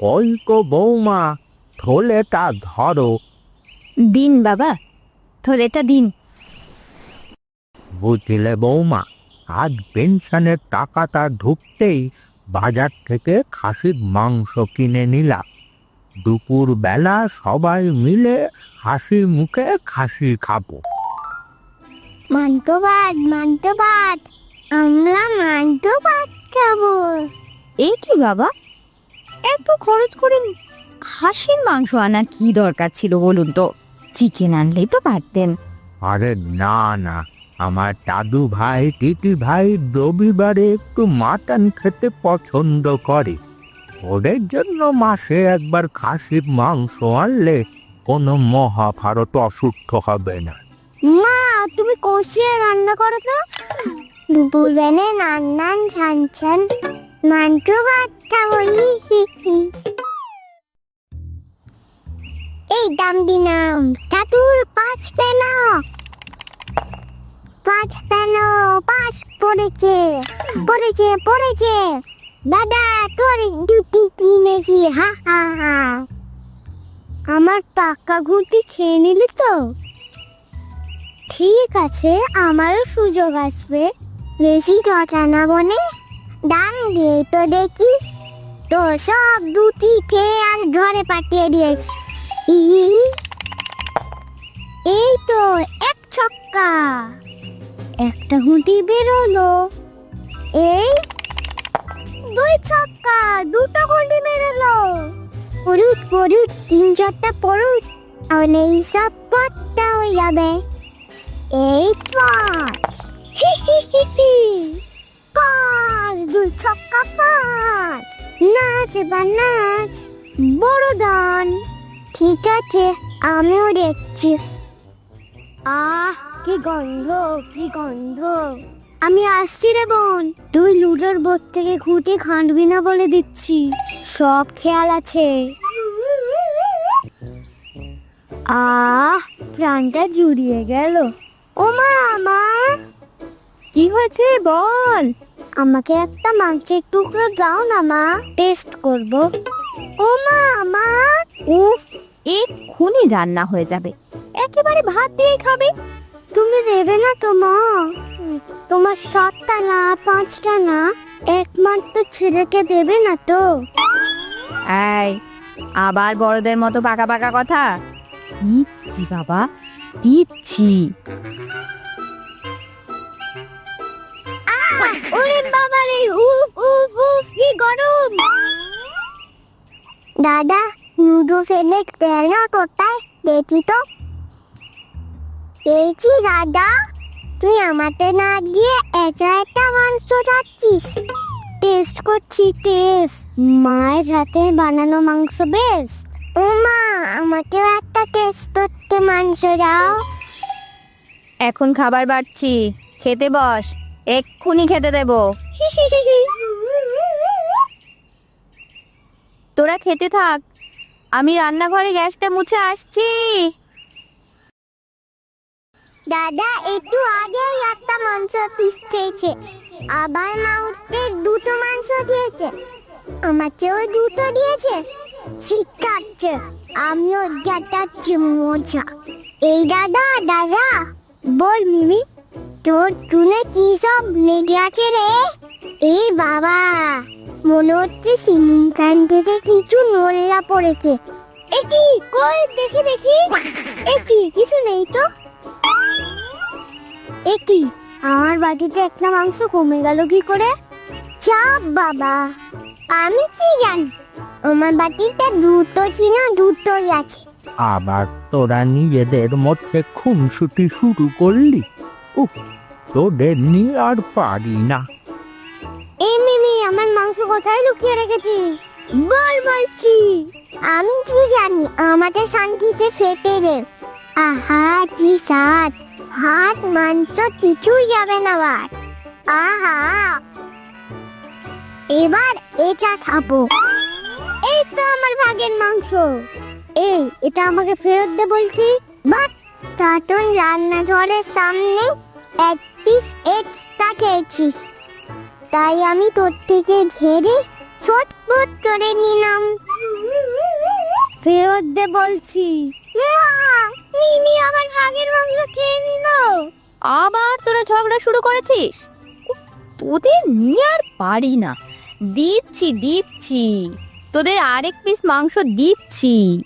ওই কো বৌমা থলেটা ধরো। দিন বাবা থলেটা দিন। বুঝলে বৌমা আজ পেনশনের টাকাটা ঢুকতেই বাজার থেকে খাসির মাংস কিনে নিলাম। দুপুর বেলা সবাই মিলে হাসি মুখে খাসি খাব। মাংস ভাত আমরা ভাত খাব। এ কি বাবা? এত খরচ করে খাসির মাংস আনা কি দরকার ছিল বলুন তো? চিকেন আনলেই তো পারতেন। আরে না না। আমার দাদু ভাই দিদি ভাই রবিবারে একটু মাটন খেতে পছন্দ করে। ওদের জন্য মাসে একবার খাসির মাংস আনলে কোনো মহাভারত অসুস্থ হবে না। মা তুমি কষিয়ে রান্না করো তো। দুপুরবেলা নান নান ছান ছান। হি হি। এই দাম দিনাম চাতুর পাঁচ পেন পাঁচ পেন পাঁচ পড়েছে। পড়েছে পড়েছে। দাদা, তোর দুটি কিনেছি, হা হা হা। আমার টাকা ঘুরতি খেয়ে নিলি তো? ঠিক আছে, আমারও সুযোগ আসবে। বেশি কথা না বনে দাম তো দেখি। তো সব দুটি খেয়ে আর ঘরে পাঠিয়ে দিয়েছি। এই তো এক ছক্কা। একটা হুঁটি বেরোলো। এই দুই ছক্কা, দুটো গুটি বেরোলো পড়ুক পড়ুক তিন চারটা পড়ুক তাহলে এই সব পথটা হয়ে যাবে। এই পাঁচ। হি হি হি হি দুই ছক্কা পাঁচ। নাচ এবার নাচ, বড় দান ঠিক আছে, আমিও দেখছি। আহ, কি গন্ধ কি গন্ধ। আমি আসছি রে বোন। তুই লুডোর বোর্ড থেকে খুঁটে খাঁটবি না বলে দিচ্ছি। সব খেয়াল আছে। আহ, প্রাণটা জুড়িয়ে গেল। ও মা মা। কি হয়েছে, বল? আমাকে একটা মাংসের টুকরো দাও না মা। টেস্ট করব। ও মা মা। উফ এক্ষুনি রান্না হয়ে যাবে। একেবারে ভাত দিয়ে খাবে। তুমি দেবে না তো মা। তোমার সাতটা না পাঁচটা না একমাত্র ছেলেকে দেবে না তো। এই আবার বড়দের মতো পাকা পাকা কথা? দিচ্ছি বাবা দিচ্ছি। ওরে বাবা রে, উফ উফ উফ, কি গরম। দাদা, নুডো ফেলে তেল কোথায়? দেখি তো। পেয়েছি দাদা, তুই আমাকে না দিয়ে একা একটা মাংস যাচ্ছিস টেস্ট করছি, টেস্ট। মায়ের হাতে বানানো মাংস বেশ ও মা, আমাকেও একটা টেস্ট করতে মাংস দাও। এখন খাবার বাড়ছি। খেতে বস। এক্ষুনি খেতে দেব। তোরা খেতে থাক। আমি রান্নাঘরে গ্যাসটা মুছে আসছি। দাদা, একটু আগেই একটা মাংস পিস খেয়েছে। আবার মাউসকে দুটো মাংস দিয়েছে। আমাকেও দুটো দিয়েছে। শিখাচ্ছে আমিও জাটাচ্ছি মজা এই দাদা দাদা, বল মিমি। তোর টুনে কি সব লেগে আছে রে? এই বাবা, মনে হচ্ছে সিলিং ফ্যান থেকে কিছু নোল্লা পড়েছে। একি কই? দেখি দেখি। একি কিছু নেই তো। একই আমার বাটিতে একটা মাংস কমে গেল কি করে? চাপ বাবা। আমি কি জানি? আমার বাটিতে দুটো ছিল দুটোই আছে। আবার তোরা নিজেদের মধ্যে খুনসুটি শুরু করলি? উফ তোদের নিয়ে আর পারি না। আমার মাংস কোথায় লুকিয়ে রেখেছিস? বল বলছি। আমি কি জানি আমাকে শান্তিতে ফেটে দে আহা, কি স্বাদ। ভাত মাংস কিছুই যাবে না ভাত আহা। এবার এটা খাব। এই তো আমার ভাগের মাংস। এই, এটা আমাকে ফেরত দে বলছি। বাট কার্টুন রান্নাঘরের সামনে এক পিস এক্সট্রা খেয়েছিস। তাই আমি তোর থেকে ঝেড়ে ছটপট করে নিলাম। ফেরত দে বলছি। মিনি আমার ভাগের মাংস খেয়ে নিল। আবার তোরা ঝগড়া শুরু করেছিস? তোদের নিয়ে আর পারি না। দিচ্ছি দিচ্ছি। তোদের আরেক পিস মাংস দিচ্ছি।